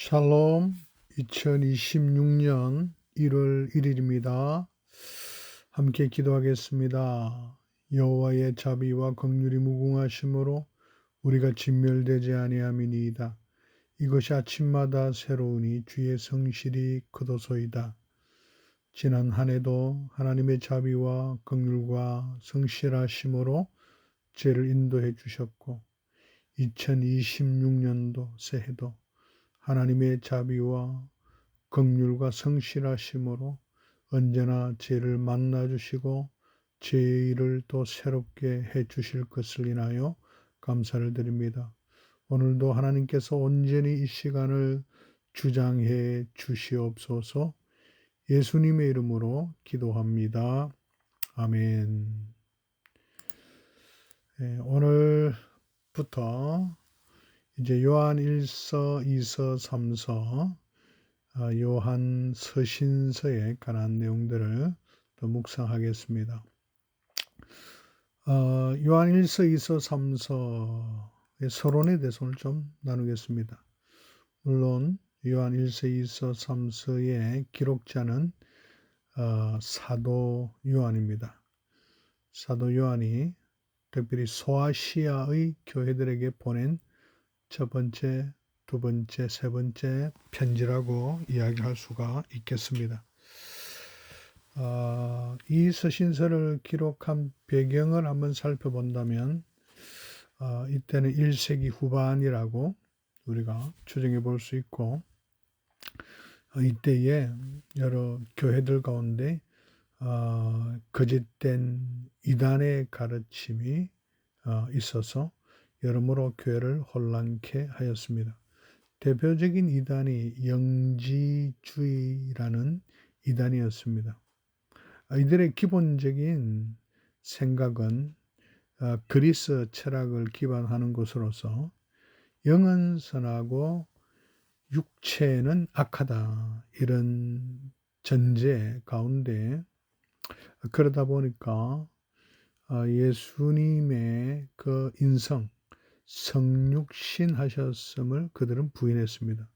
샬롬 2026년 1월 1일입니다. 함께 기도하겠습니다. 여호와의 자비와 긍휼이 무궁하심으로 우리가 진멸되지 아니함이니이다. 이것이 아침마다 새로우니 주의 성실이 크도소이다. 지난 한 해도 하나님의 자비와 긍휼과 성실하심으로 죄를 인도해 주셨고 2026년도 새해도 하나님의 자비와 긍휼과 성실하심으로 언제나 죄를 만나 주시고 죄의 일을 또 새롭게 해 주실 것을 인하여 감사를 드립니다. 오늘도 하나님께서 온전히 이 시간을 주장해 주시옵소서 예수님의 이름으로 기도합니다. 아멘. 네, 오늘부터 이제 요한 1서, 2서, 3서, 요한 서신서에 관한 내용들을 또 묵상하겠습니다. 어, 요한 1서, 2서, 3서의 서론에 대해서 오늘 좀 나누겠습니다. 물론 요한 1서, 2서, 3서의 기록자는 어, 사도 요한입니다. 사도 요한이 특별히 소아시아의 교회들에게 보낸 첫 번째, 두 번째, 세 번째 편지라고 이야기할 수가 있겠습니다. 어, 이 서신서를 기록한 배경을 한번 살펴본다면 어, 이때는 1세기 후반이라고 우리가 추정해 볼 수 있고 어, 이때에 여러 교회들 가운데 어, 거짓된 이단의 가르침이 어, 있어서 여러모로 교회를 혼란케 하였습니다. 대표적인 이단이 영지주의라는 이단이었습니다. 이들의 기본적인 생각은 어, 그리스 철학을 기반하는 것으로서 영은 선하고 육체는 악하다 이런 전제 가운데 그러다 보니까 어, 예수님의 그 인성 성육신 하셨음을 그들은 부인했습니다.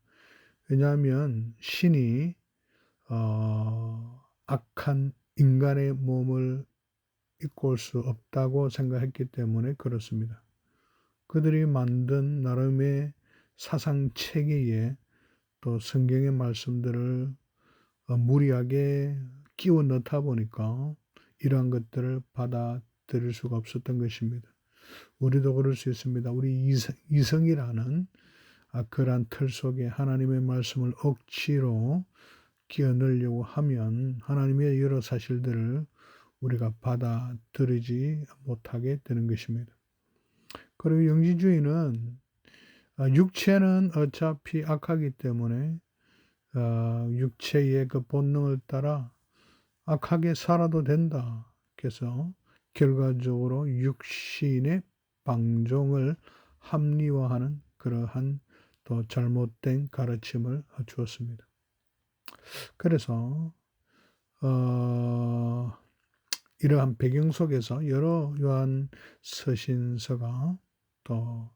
왜냐하면 신이 어, 악한 인간의 몸을 입고 올 수 없다고 생각했기 때문에 그렇습니다. 그들이 만든 나름의 사상 체계에 또 성경의 말씀들을 어, 무리하게 끼워 넣다 보니까 이러한 것들을 받아들일 수가 없었던 것입니다. 우리도 그럴 수 있습니다. 우리 이성, 이라는 아, 그러한 틀 속에 하나님의 말씀을 억지로 끼어 넣으려고 하면 하나님의 여러 사실들을 우리가 받아들이지 못하게 되는 것입니다. 그리고 영지주의는 아, 육체는 어차피 악하기 때문에 어, 육체의 그 본능을 따라 악하게 살아도 된다. 그래서 결과적으로 육신의 방종을 합리화하는 그러한 또 잘못된 가르침을 주었습니다. 그래서 어, 이러한 배경 속에서 여러 요한 서신서가 또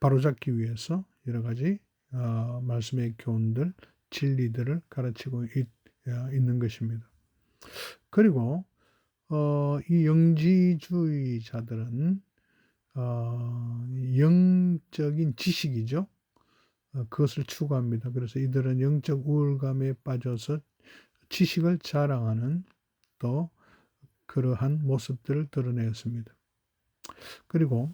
바로잡기 위해서 여러 가지 어, 말씀의 교훈들, 진리들을 가르치고 있, 어, 있는 것입니다. 그리고 어, 이 영지주의자들은 어, 영적인 지식이죠. 어, 그것을 추구합니다. 그래서 이들은 영적 우울감에 빠져서 지식을 자랑하는 또 그러한 모습들을 드러내었습니다. 그리고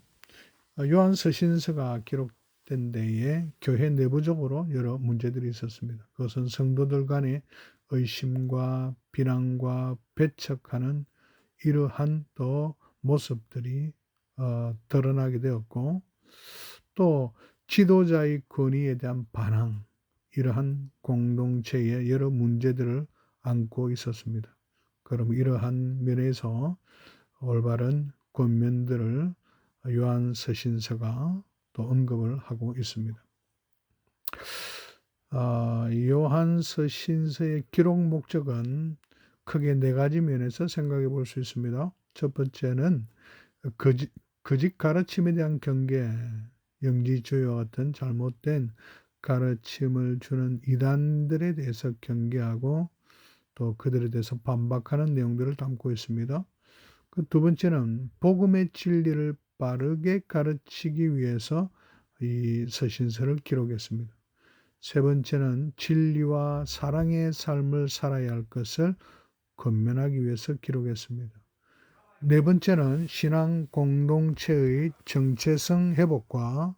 요한 서신서가 기록된 데에 교회 내부적으로 여러 문제들이 있었습니다. 그것은 성도들 간의 의심과 비난과 배척하는 이러한 또 모습들이 어, 드러나게 되었고 또 지도자의 권위에 대한 반항 이러한 공동체의 여러 문제들을 안고 있었습니다. 그럼 이러한 면에서 올바른 권면들을 요한 서신서가 또 언급을 하고 있습니다. 아, 요한 서신서의 기록 목적은 크게 네 가지 면에서 생각해 볼 수 있습니다. 첫 번째는 거짓, 거짓 가르침에 대한 경계, 영지주의와 같은 잘못된 가르침을 주는 이단들에 대해서 경계하고 또 그들에 대해서 반박하는 내용들을 담고 있습니다. 그 두 번째는 복음의 진리를 빠르게 가르치기 위해서 이 서신서를 기록했습니다. 세 번째는 진리와 사랑의 삶을 살아야 할 것을 건면하기 위해서 기록했습니다. 네 번째는 신앙 공동체의 정체성 회복과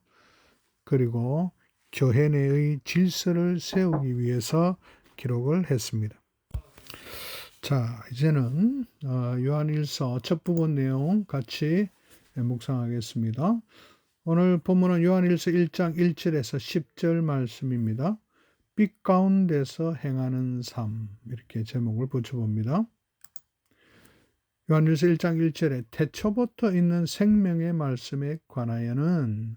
그리고 교회 내의 질서를 세우기 위해서 기록을 했습니다. 자, 이제는 어, 요한일서 첫 부분 내용 같이 묵상하겠습니다. 오늘 본문은 요한일서 1장 1절에서 10절 말씀입니다. 빛 가운데서 행하는 삶 이렇게 제목을 붙여봅니다. 요한일서 1장 1절에 태초부터 있는 생명의 말씀에 관하여는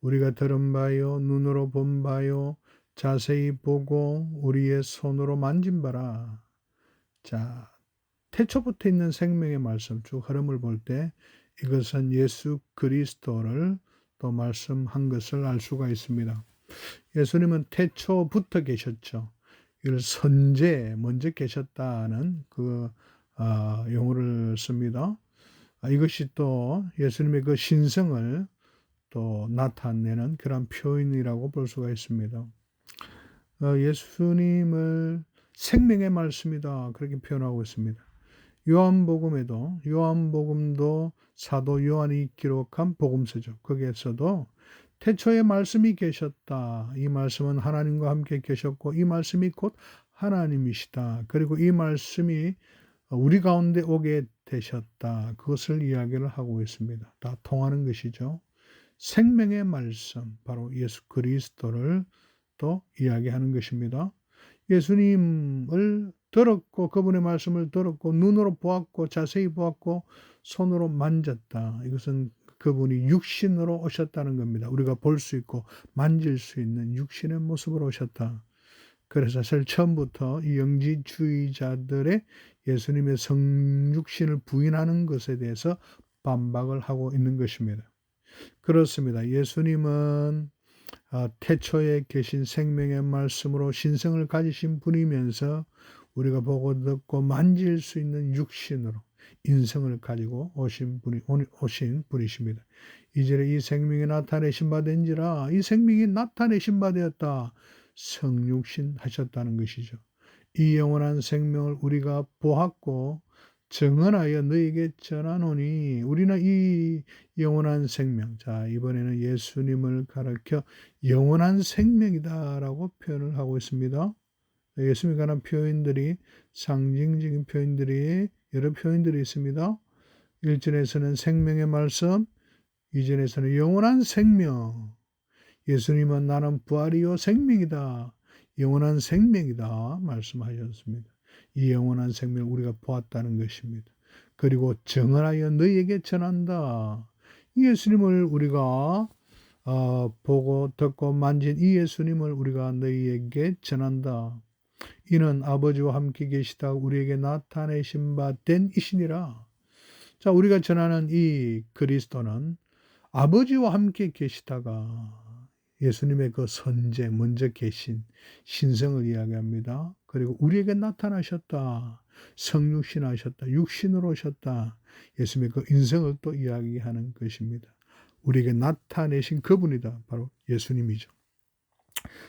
우리가 들은 바요 눈으로 본 바요 자세히 보고 우리의 손으로 만진 바라 자, 태초부터 있는 생명의 말씀 쭉 흐름을 볼 때 이것은 예수 그리스도를 또 말씀한 것을 알 수가 있습니다. 예수님은 태초부터 계셨죠. 이걸 선제 먼저 계셨다는 그 어, 용어를 씁니다. 아, 이것이 또 예수님의 그 신성을 또 나타내는 그런 표현이라고 볼 수가 있습니다. 어, 예수님을 생명의 말씀이다. 그렇게 표현하고 있습니다. 요한복음에도 요한복음도 사도 요한이 기록한 복음서죠. 거기에서도 태초에 말씀이 계셨다. 이 말씀은 하나님과 함께 계셨고 이 말씀이 곧 하나님이시다. 그리고 이 말씀이 우리 가운데 오게 되셨다. 그것을 이야기를 하고 있습니다. 다 통하는 것이죠. 생명의 말씀, 바로 예수 그리스도를 또 이야기하는 것입니다. 예수님을 들었고 그분의 말씀을 들었고 눈으로 보았고 자세히 보았고 손으로 만졌다. 이것은 그분이 육신으로 오셨다는 겁니다. 우리가 볼 수 있고 만질 수 있는 육신의 모습으로 오셨다. 그래서 사실 처음부터 이 영지주의자들의 예수님의 성육신을 부인하는 것에 대해서 반박을 하고 있는 것입니다. 그렇습니다. 예수님은 아, 태초에 계신 생명의 말씀으로 신성을 가지신 분이면서 우리가 보고 듣고 만질 수 있는 육신으로 인성을 가지고 오신 분이 오신 분이십니다. 이절에 이 생명이 나타내신 바 된지라 이 생명이 나타내신 바 되었다. 성육신 하셨다는 것이죠. 이 영원한 생명을 우리가 보았고 정언하여 너에게 전하노니 우리는 이 영원한 생명 자 이번에는 예수님을 가르켜 영원한 생명이다라고 표현을 하고 있습니다. 예수님에 관한 표현들이 상징적인 표현들이 여러 표현들이 있습니다. 1절에서는 생명의 말씀, 2절에서는 영원한 생명. 예수님은 나는 부활이요 생명이다. 영원한 생명이다 말씀하셨습니다. 이 영원한 생명을 우리가 보았다는 것입니다. 그리고 정언하여 너희에게 전한다. 예수님을 우리가 어, 보고 듣고 만진 이 예수님을 우리가 너희에게 전한다. 이는 아버지와 함께 계시다 우리에게 나타내신 바 된 이시니라. 자, 우리가 전하는 이 그리스도는 아버지와 함께 계시다가 예수님의 그 선제, 먼저 계신 신성을 이야기합니다. 그리고 우리에게 나타나셨다. 성육신 하셨다. 육신으로 오셨다. 예수님의 그 인성을 또 이야기하는 것입니다. 우리에게 나타내신 그분이다. 바로 예수님이죠.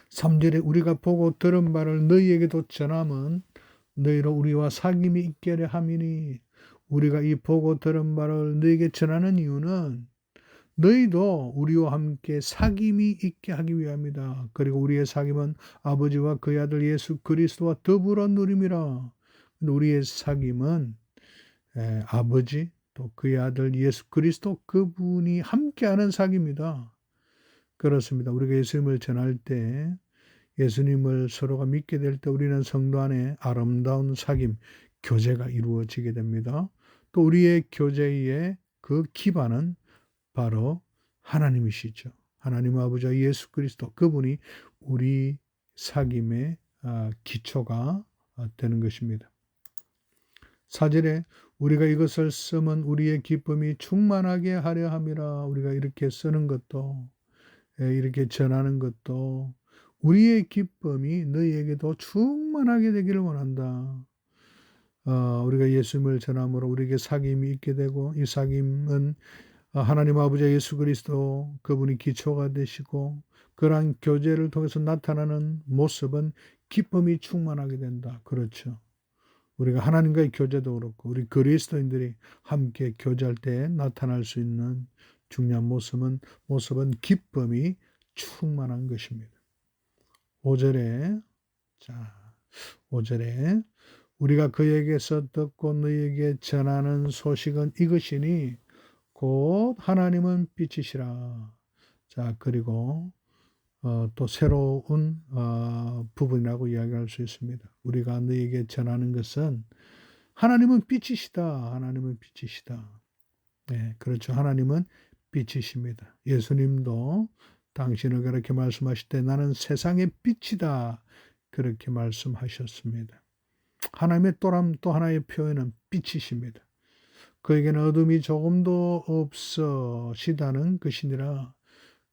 3절에 우리가 보고 들은 바를 너희에게도 전함은 너희로 우리와 사귐이 있게 하려 함이니 우리가 이 보고 들은 바를 너희에게 전하는 이유는 너희도 우리와 함께 사귐이 있게 하기 위함이다. 그리고 우리의 사귐은 아버지와 그의 아들 예수 그리스도와 더불어 누림이라. 우리의 사귐은 에, 아버지 또 그의 아들 예수 그리스도 그분이 함께하는 사귐이다. 그렇습니다. 우리가 예수님을 전할 때 예수님을 서로가 믿게 될 때 우리는 성도 안에 아름다운 사귐, 교제가 이루어지게 됩니다. 또 우리의 교제의 그 기반은 바로 하나님이시죠. 하나님 아버지 예수 그리스도 그분이 우리 사귐의 아, 기초가 아, 되는 것입니다. 사절에 우리가 이것을 쓰면 우리의 기쁨이 충만하게 하려 함이라 우리가 이렇게 쓰는 것도 예, 이렇게 전하는 것도 우리의 기쁨이 너희에게도 충만하게 되기를 원한다. 어, 우리가 예수님을 전함으로 우리에게 사귐이 있게 되고 이 사귐은 어, 하나님 아버지 예수 그리스도 그분이 기초가 되시고 그러한 교제를 통해서 나타나는 모습은 기쁨이 충만하게 된다. 그렇죠. 우리가 하나님과의 교제도 그렇고 우리 그리스도인들이 함께 교제할 때 나타날 수 있는 중요한 모습은 모습은 기쁨이 충만한 것입니다. 5절에 자 5절에 우리가 그에게서 듣고 너희에게 전하는 소식은 이것이니 곧 하나님은 빛이시라. 자 그리고 어, 또 새로운 어, 부분이라고 이야기할 수 있습니다. 우리가 너에게 전하는 것은 하나님은 빛이시다. 하나님은 빛이시다. 네, 그렇죠. 하나님은 빛이십니다. 예수님도 당신을 그렇게 말씀하실 때 나는 세상의 빛이다. 그렇게 말씀하셨습니다. 하나님의 또람 또 하나의 표현은 빛이십니다. 그에게는 어둠이 조금도 없으시다는 것이니라.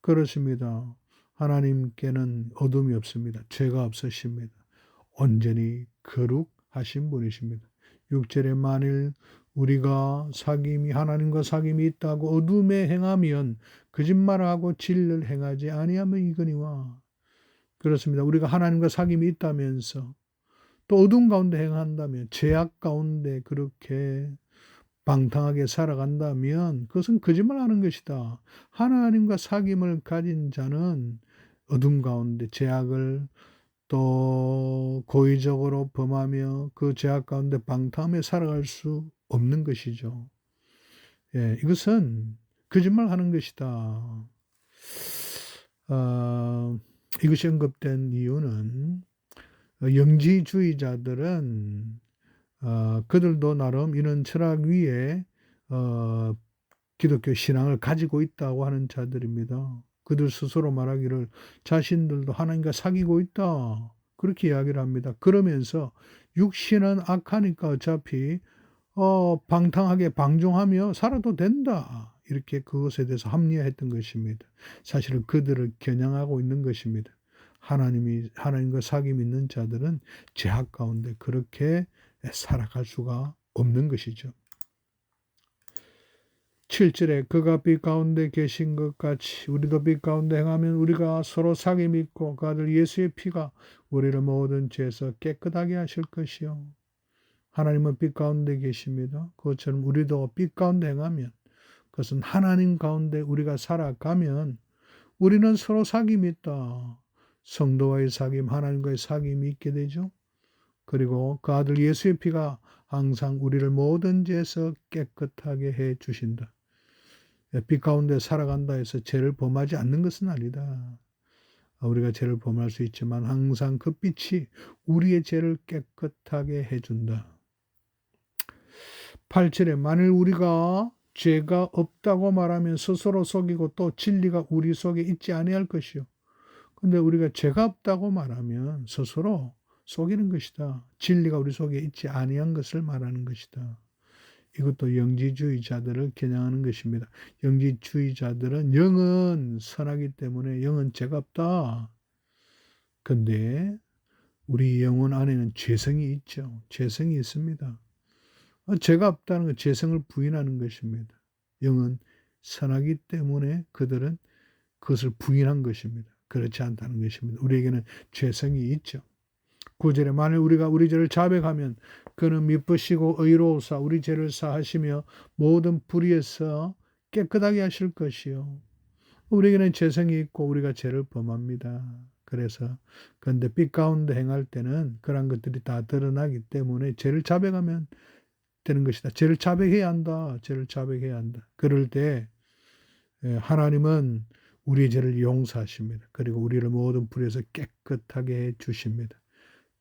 그렇습니다. 하나님께는 어둠이 없습니다. 죄가 없으십니다. 온전히 거룩하신 분이십니다. 6절에 만일 우리가 사귐이 하나님과 사귐이 있다고 어둠에 행하면 거짓말하고 진리를 행하지 아니하면 이거니와 그렇습니다. 우리가 하나님과 사귐이 있다면서 또 어둠 가운데 행한다면 죄악 가운데 그렇게 방탕하게 살아간다면 그것은 거짓말하는 것이다. 하나님과 사귐을 가진 자는 어둠 가운데 죄악을 또 고의적으로 범하며 그 죄악 가운데 방탕하며 살아갈 수 없는 것이죠. 예, 이것은 거짓말 하는 것이다. 어, 이것이 언급된 이유는 영지주의자들은 어, 그들도 나름 이런 철학 위에 어, 기독교 신앙을 가지고 있다고 하는 자들입니다. 그들 스스로 말하기를 자신들도 하나님과 사귀고 있다. 그렇게 이야기를 합니다. 그러면서 육신은 악하니까 어차피 어, 방탕하게 방종하며 살아도 된다. 이렇게 그것에 대해서 합리화했던 것입니다. 사실은 그들을 겨냥하고 있는 것입니다. 하나님이 하나님과 사귐 있는 자들은 제약 가운데 그렇게 살아갈 수가 없는 것이죠. 7절에 그가 빛 가운데 계신 것 같이 우리도 빛 가운데 행하면 우리가 서로 사귐 있고 그 아들 예수의 피가 우리를 모든 죄에서 깨끗하게 하실 것이요. 하나님은 빛 가운데 계십니다. 그것처럼 우리도 빛 가운데 행하면 그것은 하나님 가운데 우리가 살아가면 우리는 서로 사귐이 있다. 성도와의 사귐, 하나님과의 사귐이 있게 되죠. 그리고 그 아들 예수의 피가 항상 우리를 모든 죄에서 깨끗하게 해 주신다. 빛 가운데 살아간다 해서 죄를 범하지 않는 것은 아니다. 우리가 죄를 범할 수 있지만 항상 그 빛이 우리의 죄를 깨끗하게 해준다. 8절에 만일 우리가 죄가 없다고 말하면 스스로 속이고 또 진리가 우리 속에 있지 아니할 것이요. 근데 우리가 죄가 없다고 말하면 스스로 속이는 것이다. 진리가 우리 속에 있지 아니한 것을 말하는 것이다. 이것도 영지주의자들을 겨냥하는 것입니다. 영지주의자들은 영은 선하기 때문에 영은 죄가 없다. 근데 우리 영혼 안에는 죄성이 있죠. 죄성이 있습니다. 죄가 없다는 건 죄성을 부인하는 것입니다. 영은 선하기 때문에 그들은 그것을 부인한 것입니다. 그렇지 않다는 것입니다. 우리에게는 죄성이 있죠. 구절에 만일 우리가 우리 죄를 자백하면 그는 미쁘시고 의로우사 우리 죄를 사하시며 모든 불의에서 깨끗하게 하실 것이요. 우리에게는 죄성이 있고 우리가 죄를 범합니다. 그래서 그런데 빛 가운데 행할 때는 그런 것들이 다 드러나기 때문에 죄를 자백하면 되는 것이다. 죄를 자백해야 한다. 죄를 자백해야 한다. 그럴 때 예, 하나님은 우리의 죄를 용서하십니다. 그리고 우리를 모든 불에서 깨끗하게 해 주십니다.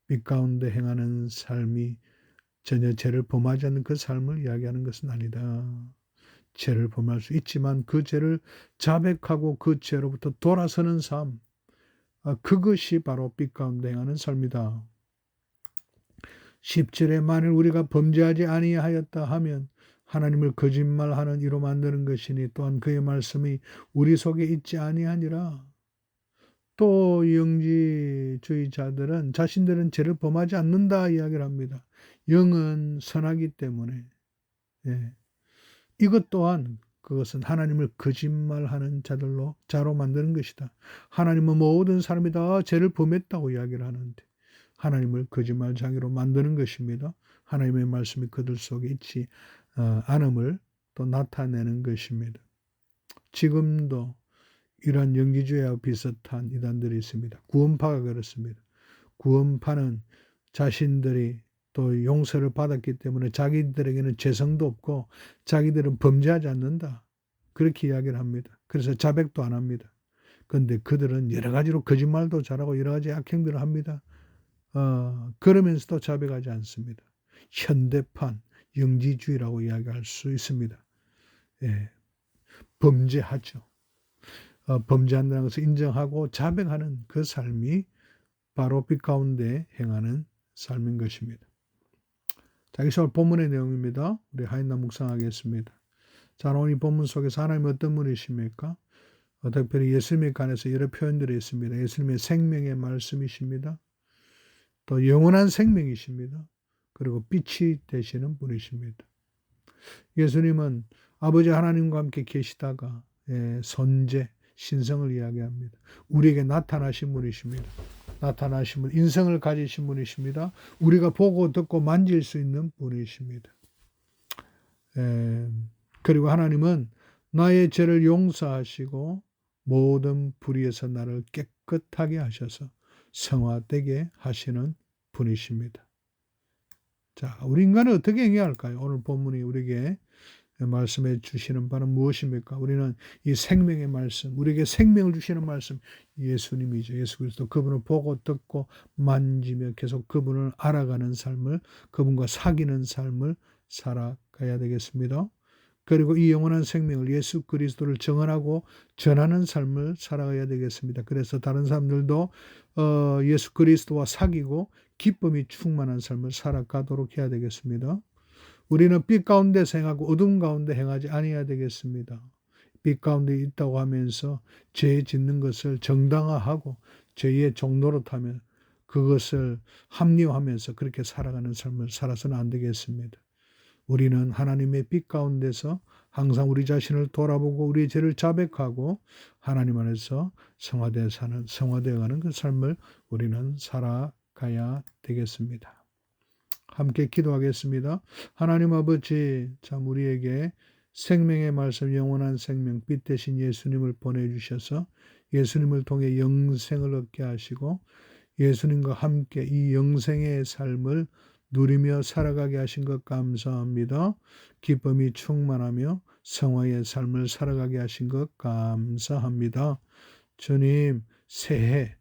빛 가운데 행하는 삶이 전혀 죄를 범하지 않는 그 삶을 이야기하는 것은 아니다. 죄를 범할 수 있지만 그 죄를 자백하고 그 죄로부터 돌아서는 삶, 아, 그것이 바로 빛 가운데 행하는 삶이다. 10절에 만일 우리가 범죄하지 아니하였다 하면 하나님을 거짓말하는 이로 만드는 것이니 또한 그의 말씀이 우리 속에 있지 아니하니라. 또 영지주의자들은 자신들은 죄를 범하지 않는다 이야기를 합니다. 영은 선하기 때문에 예. 이것 또한 그것은 하나님을 거짓말하는 자들로 자로 만드는 것이다. 하나님은 모든 사람이 다 죄를 범했다고 이야기를 하는데 하나님을 거짓말장애로 만드는 것입니다. 하나님의 말씀이 그들 속에 있지 어, 않음을 또 나타내는 것입니다. 지금도 이러한 영지주의와 비슷한 이단들이 있습니다. 구원파가 그렇습니다. 구원파는 자신들이 또 용서를 받았기 때문에 자기들에게는 죄성도 없고 자기들은 범죄하지 않는다. 그렇게 이야기를 합니다. 그래서 자백도 안 합니다. 그런데 그들은 여러 가지로 거짓말도 잘하고 여러 가지 악행들을 합니다. 어, 그러면서도 자백하지 않습니다. 현대판 영지주의라고 이야기할 수 있습니다. 예, 범죄하죠. 어, 범죄한다는 것을 인정하고 자백하는 그 삶이 바로 빛 가운데 행하는 삶인 것입니다. 자, 이것이 본문의 내용입니다. 우리 하인나 묵상하겠습니다. 자, 오늘 이 본문 속에서 하나님 어떤 분이십니까? 어, 특별히 예수님에 관해서 여러 표현들이 있습니다. 예수님의 생명의 말씀이십니다. 또 영원한 생명이십니다. 그리고 빛이 되시는 분이십니다. 예수님은 아버지 하나님과 함께 계시다가 예, 선제, 신성을 이야기합니다. 우리에게 나타나신 분이십니다. 나타나신 분, 인성을 가지신 분이십니다. 우리가 보고 듣고 만질 수 있는 분이십니다. 에, 그리고 하나님은 나의 죄를 용서하시고 모든 불의에서 나를 깨끗하게 하셔서 성화되게 하시는 분이십니다. 자, 우리 인간은 어떻게 행해야 할까요? 오늘 본문이 우리에게 말씀해 주시는 바는 무엇입니까? 우리는 이 생명의 말씀, 우리에게 생명을 주시는 말씀, 예수님이죠. 예수 그리스도 그분을 보고 듣고 만지며 계속 그분을 알아가는 삶을, 그분과 사귀는 삶을 살아가야 되겠습니다. 그리고 이 영원한 생명을 예수 그리스도를 정언하고 전하는 삶을 살아가야 되겠습니다. 그래서 다른 사람들도 어, 예수 그리스도와 사귀고 기쁨이 충만한 삶을 살아가도록 해야 되겠습니다. 우리는 빛 가운데 행하고 어둠 가운데 행하지 아니해야 되겠습니다. 빛 가운데 있다고 하면서 죄 짓는 것을 정당화하고 죄의 종로로타면 그것을 합리화하면서 그렇게 살아가는 삶을 살아서는 안 되겠습니다. 우리는 하나님의 빛 가운데서 항상 우리 자신을 돌아보고 우리의 죄를 자백하고 하나님 안에서 성화되어 사는 성화되어 가는 그 삶을 우리는 살아가야 되겠습니다. 함께 기도하겠습니다. 하나님 아버지, 참 우리에게 생명의 말씀, 영원한 생명, 빛 대신 예수님을 보내주셔서 예수님을 통해 영생을 얻게 하시고 예수님과 함께 이 영생의 삶을 누리며 살아가게 하신 것 감사합니다. 기쁨이 충만하며 성화의 삶을 살아가게 하신 것 감사합니다. 주님, 새해,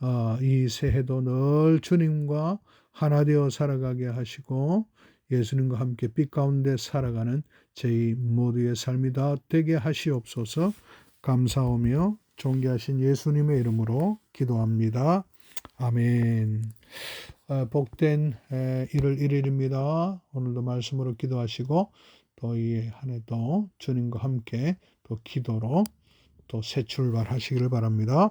어, 이 새해도 늘 주님과 하나 되어 살아가게 하시고 예수님과 함께 빛 가운데 살아가는 저희 모두의 삶이 다 되게 하시옵소서 감사하며 존귀하신 예수님의 이름으로 기도합니다. 아멘. 아, 복된 1월 1일입니다. 오늘도 말씀으로 기도하시고 또 이 한 해도 주님과 함께 또 기도로 또 새 출발하시기를 바랍니다.